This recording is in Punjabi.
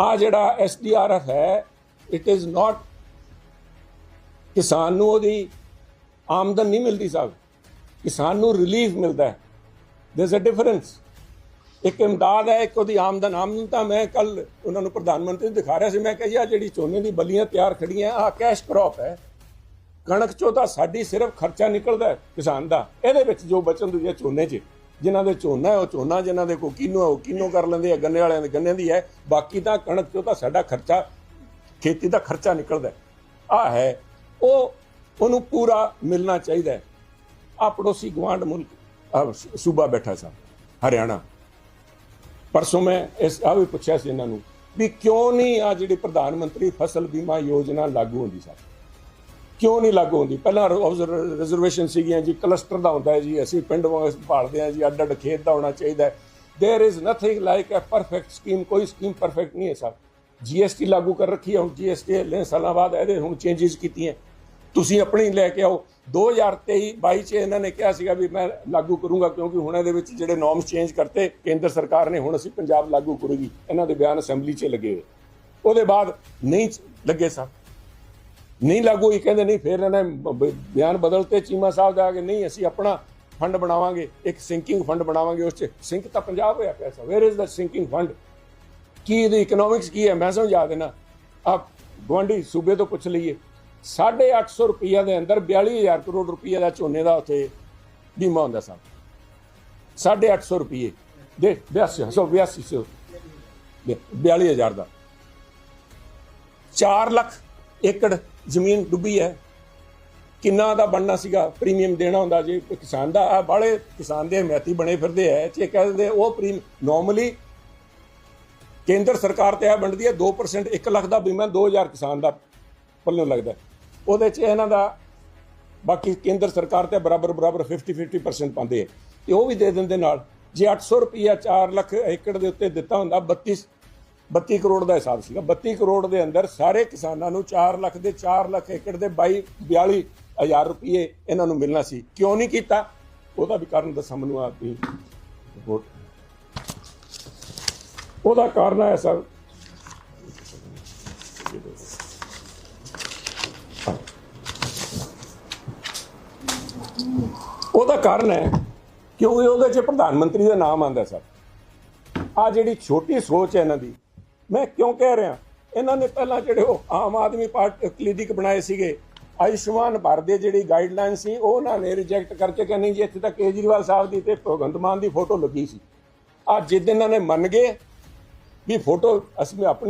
ਆ ਜਿਹੜਾ ਐਸਡੀਆਰਐਫ ਹੈ ਇਟ ਇਜ਼ ਨਾਟ ਕਿਸਾਨ ਨੂੰ ਉਹਦੀ ਆਮਦਨ ਨਹੀਂ ਮਿਲਦੀ ਸਾਹਿਬ ਕਿਸਾਨ ਨੂੰ ਰਿਲੀਫ ਮਿਲਦਾ ਹੈ। ਦੇਰ ਅ ਡਿਫਰੈਂਸ ਇੱਕ ਇਮਦਾਦ ਹੈ, ਇੱਕ ਉਹਦੀ ਆਮਦਨ। ਆਮਦਨ ਤਾਂ ਮੈਂ ਕੱਲ ਉਹਨਾਂ ਨੂੰ ਪ੍ਰਧਾਨ ਮੰਤਰੀ ਨੂੰ ਦਿਖਾ ਰਿਹਾ ਸੀ। ਮੈਂ ਕਿਹਾ ਜੀ, ਆਹ ਜਿਹੜੀ ਝੋਨੇ ਦੀ ਬੱਲੀਆਂ ਤਿਆਰ ਖੜੀਆਂ ਆ ਕੈਸ਼ ਕ੍ਰੌਪ ਹੈ। ਕਣਕ ਚੋਂ ਤਾਂ ਸਾਡੀ ਸਿਰਫ ਖਰਚਾ ਨਿਕਲਦਾ ਕਿਸਾਨ ਦਾ। ਇਹਦੇ ਵਿੱਚ ਜੋ ਬਚਨ ਦੂਜੇ ਝੋਨੇ 'ਚ। ਜਿਨ੍ਹਾਂ ਦੇ ਝੋਨਾ ਹੈ, ਉਹ ਝੋਨਾ ਜਿਨ੍ਹਾਂ ਦੇ ਕੋ ਕਿੰਨੂ ਹੈ, ਉਹ ਕਿੰਨੂ ਕਰ ਲੈਂਦੇ ਆ, ਗੰਨੇ ਵਾਲਿਆਂ ਦੇ ਗੰਨੇ ਦੀ ਹੈ। ਬਾਕੀ ਤਾਂ ਕਣਕ ਚੋਂ ਤਾਂ ਸਾਡਾ ਖਰਚਾ, ਖੇਤੀ ਦਾ ਖਰਚਾ ਨਿਕਲਦਾ ਆ ਹੈ, ਉਹ, ਉਹਨੂੰ ਪੂਰਾ ਮਿਲਣਾ ਚਾਹੀਦਾ ਹੈ। ਆ ਪੜੋਸੀ ਗਵਾਂਡ ਮੁਲਕ ਸੂਬਾ ਬੈਠਾ ਸਾ, ਹਰਿਆਣਾ। ਪਰਸੋਂ ਮੈਂ ਇਸ ਆ ਵੀ ਪੁੱਛਿਆ ਸੀ ਇਹਨਾਂ ਨੂੰ ਵੀ ਕਿਉਂ ਨਹੀਂ ਆ ਜਿਹੜੀ ਪ੍ਰਧਾਨ ਮੰਤਰੀ ਫਸਲ ਬੀਮਾ ਯੋਜਨਾ ਲਾਗੂ ਹੁੰਦੀ ਸਰ ਕਿਉਂ ਨਹੀਂ ਲਾਗੂ ਹੁੰਦੀ ਪਹਿਲਾਂ ਰਿਜ਼ਰਵੇਸ਼ਨ ਸੀਗੀਆਂ ਜੀ ਕਲਸਟਰ ਦਾ ਹੁੰਦਾ ਹੈ ਜੀ ਅਸੀਂ ਪਿੰਡ ਵਾਂਗ ਭਾਲਦੇ ਹਾਂ ਜੀ ਅੱਡ ਅੱਡ ਖੇਤ ਦਾ ਹੋਣਾ ਚਾਹੀਦਾ ਹੈ there is nothing like a perfect scheme ਕੋਈ ਸਕੀਮ ਪਰਫੈਕਟ ਨਹੀਂ ਹੈ ਸਰ ਜੀਐਸਟੀ ਲਾਗੂ ਕਰ ਰੱਖੀ ਹੈ ਹੁਣ ਜੀਐਸਟੀ ਲੈ ਸਾਲਾਂ ਬਾਅਦ ਇਹਦੇ ਹੁਣ ਚੇਂਜਸ ਕੀਤੀਆਂ ਤੁਸੀਂ ਆਪਣੀ ਲੈ ਕੇ ਆਓ 2023 22 ਚ ਇਹਨਾਂ ਨੇ ਕਿਹਾ ਸੀਗਾ ਵੀ ਮੈਂ ਲਾਗੂ ਕਰੂੰਗਾ ਕਿਉਂਕਿ ਹੁਣ ਇਹਦੇ ਵਿੱਚ ਜਿਹੜੇ ਨੋਰਮਸ ਚੇਂਜ ਕਰਤੇ ਕੇਂਦਰ ਸਰਕਾਰ ਨੇ ਹੁਣ ਅਸੀਂ ਪੰਜਾਬ ਲਾਗੂ ਕਰੂਗੀ ਇਹਨਾਂ ਦੇ ਬਿਆਨ ਅਸੈਂਬਲੀ 'ਚ ਲੱਗੇ ਹੋਏ ਉਹਦੇ ਬਾਅਦ ਨਹੀਂ ਲੱਗੇ ਸਰ ਨਹੀਂ ਲਾਗੂ ਹੀ ਕਹਿੰਦੇ ਨਹੀਂ, ਫਿਰ ਇਹਨਾਂ ਨੇ ਬ- ਬ- ਬਿਆਨ ਬਦਲਤੇ, ਚੀਮਾ ਸਾਹਿਬ ਦਾ ਕਿ, ਨਹੀਂ, ਅਸੀਂ ਆਪਣਾ ਫੰਡ ਬਣਾਵਾਂਗੇ, ਇੱਕ ਸਿੰਕਿੰਗ ਫੰਡ ਬਣਾਵਾਂਗੇ, ਉਸ 'ਚ ਸਿੰਕ ਤਾਂ ਪੰਜਾਬ ਹੋਇਆ ਪੈਸਾ where is the sinking fund ਕੀ ਇਹਦੀ ਇਕਨੋਮਿਕਸ ਕੀ ਹੈ? ਮੈਂ ਸਮਝਾ ਦੇਣਾ। ਆਪ ਗਵਾਂਢੀ ਸੂਬੇ ਤੋਂ ਪੁੱਛ ਲਈਏ। 850 ਰੁਪਈਆ ਦੇ ਅੰਦਰ 42000 ਕਰੋੜ ਰੁਪਈਆ ਦਾ ਝੋਨੇ ਦਾ ਉੱਥੇ ਬੀਮਾ ਹੁੰਦਾ ਸਾਹਿਬ 850 ਰੁਪਏ ਦੇ 82 ਸੌ 82 ਸੌ। 42000 ਦਾ। 4 ਲੱਖ ਏਕੜ ਜ਼ਮੀਨ ਡੁੱਬੀ ਹੈ। ਕਿੰਨਾ ਦਾ ਬਣਨਾ ਸੀਗਾ? ਪ੍ਰੀਮੀਅਮ ਦੇਣਾ ਹੁੰਦਾ ਜੇ ਕਿਸਾਨ ਦਾ। ਆ ਬਾਲੇ ਕਿਸਾਨ ਦੇ ਹਮਾਇਤੀ ਬਣੇ ਫਿਰਦੇ ਐ ਤੇ ਕਹਿ ਦਿੰਦੇ ਉਹ ਪ੍ਰੀਮ ਨਾਰਮਲੀ ਕੇਂਦਰ ਸਰਕਾਰ ਤੇ ਆ ਵੰਡਦੀ ਹੈ। 2% 1 ਲੱਖ ਦਾ ਬੀਮਾ 2000 ਕਿਸਾਨ ਦਾ ਪੱਲੋਂ ਲੱਗਦਾ। ਉਹਦੇ ਚ ਇਹਨਾਂ ਦਾ ਬਾਕੀ ਕੇਂਦਰ ਸਰਕਾਰ ਤੇ ਬਰਾਬਰ ਬਰਾਬਰ 50 50% ਪਾਉਂਦੇ ਹੈ ਤੇ ਉਹ ਵੀ ਦੇ ਦਿੰਦੇ ਨਾਲ। ਜੇ 800 ਰੁਪਈਆ 4 ਲੱਖ ਏਕੜ ਦੇ ਉੱਤੇ ਦਿੱਤਾ ਹੁੰਦਾ 32 32 ਕਰੋੜ ਦਾ ਹਿਸਾਬ ਸੀਗਾ। 32 ਕਰੋੜ ਦੇ ਅੰਦਰ ਸਾਰੇ ਕਿਸਾਨਾਂ ਨੂੰ 4 ਲੱਖ ਦੇ 4 ਲੱਖ ਏਕੜ ਦੇ 22 42 ਹਜ਼ਾਰ ਰੁਪਏ ਇਹਨਾਂ ਨੂੰ ਮਿਲਣਾ ਸੀ। ਕਿਉਂ ਨਹੀਂ ਕੀਤਾ? ਉਹਦਾ ਵੀ ਕਾਰਨ ਦੱਸਾਂ ਮੈਨੂੰ ਆਪੀ ਰਿਪੋਰਟ ਉਹਦਾ ਕਾਰਨ ਹੈ ਸਰ। ਉਹਦਾ ਕਾਰਨ ਹੈ ਕਿਉਂਕਿ ਉਹਦੇ 'ਚ ਪ੍ਰਧਾਨ ਮੰਤਰੀ ਦਾ ਨਾਮ ਆਂਦਾ ਸਰ। ਆ ਜਿਹੜੀ ਛੋਟੀ ਸੋਚ ਹੈ ਇਹਨਾਂ ਦੀ ਮੈਂ ਕਿਉਂ ਕਹਿ ਰਿਹਾ? ਇਹਨਾਂ ਨੇ ਪਹਿਲਾਂ ਜਿਹੜੇ ਉਹ ਆਮ ਆਦਮੀ ਪਾਰਟੀ, ਕਲੀਨਿਕ ਬਣਾਏ ਸੀਗੇ, ਆਯੁਸ਼ਮਾਨ ਭਾਰਤ ਦੇ ਜਿਹੜੀ ਗਾਈਡਲਾਈਨ ਸੀ, ਉਹ ਉਹਨਾਂ ਨੇ ਰਿਜੈਕਟ ਕਰਕੇ ਕਹਿੰਦੇ ਜੀ, ਇੱਥੇ ਤਾਂ ਕੇਜਰੀਵਾਲ ਸਾਹਿਬ ਦੀ ਤੇ ਭਗਵੰਤ ਮਾਨ ਦੀ ਫੋਟੋ ਲੱਗੀ ਸੀ। ਅੱਜ ਜਿੱਦਣ ਇਹਨਾਂ ਨੇ ਮੰਨ ਗਏ ਵੀ ਫੋਟੋ ਅਸੀਂ ਆਪਣੀ